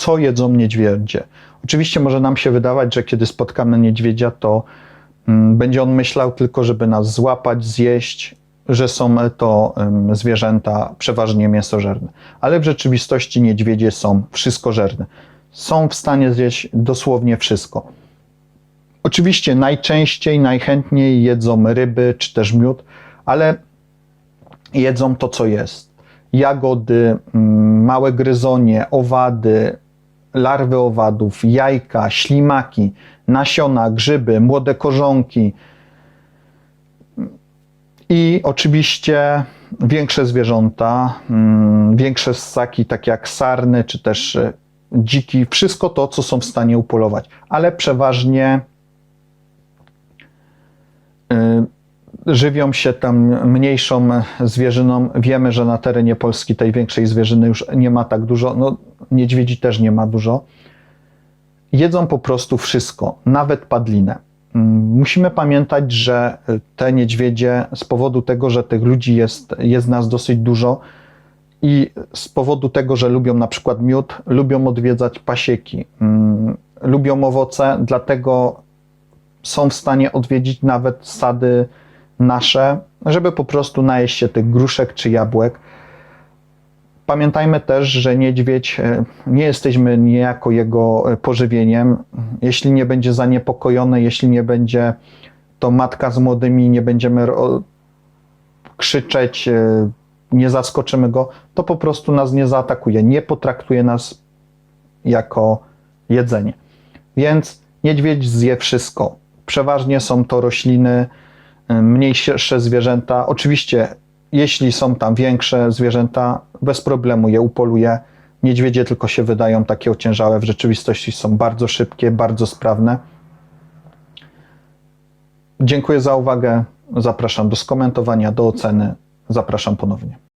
co jedzą niedźwiedzie. Oczywiście może nam się wydawać, że kiedy spotkamy niedźwiedzia, to mm, będzie on myślał tylko, żeby nas złapać, zjeść, że są to zwierzęta przeważnie mięsożerne. Ale w rzeczywistości niedźwiedzie są wszystkożerne. Są w stanie zjeść dosłownie wszystko. Oczywiście najczęściej, najchętniej jedzą ryby czy też miód, ale jedzą to, co jest. Jagody, mm, małe gryzonie, owady, larwy owadów, jajka, ślimaki, nasiona, grzyby, młode korzonki i oczywiście większe zwierzęta, mm, większe ssaki, takie jak sarny czy też e, dziki, wszystko to, co są w stanie upolować, ale przeważnie y, żywią się tam mniejszą zwierzyną. Wiemy, że na terenie Polski tej większej zwierzyny już nie ma tak dużo. No, niedźwiedzi też nie ma dużo. Jedzą po prostu wszystko, nawet padlinę. Mm, Musimy pamiętać, że te niedźwiedzie z powodu tego, że tych ludzi jest, jest nas dosyć dużo i z powodu tego, że lubią na przykład miód, lubią odwiedzać pasieki, mm, lubią owoce, dlatego są w stanie odwiedzić nawet sady nasze, żeby po prostu najeść się tych gruszek czy jabłek. Pamiętajmy też, że niedźwiedź, e, nie jesteśmy niejako jego e, pożywieniem. Jeśli nie będzie zaniepokojony, jeśli nie będzie to matka z młodymi, nie będziemy krzyczeć, e, nie zaskoczymy go, to po prostu nas nie zaatakuje, nie potraktuje nas jako jedzenie. Więc niedźwiedź zje wszystko. Przeważnie są to rośliny, mniejsze zwierzęta. Oczywiście, jeśli są tam większe zwierzęta, bez problemu je upoluje. Niedźwiedzie tylko się wydają takie ociężałe, w rzeczywistości są bardzo szybkie, bardzo sprawne. Dziękuję za uwagę. Zapraszam do skomentowania, do oceny. Zapraszam ponownie.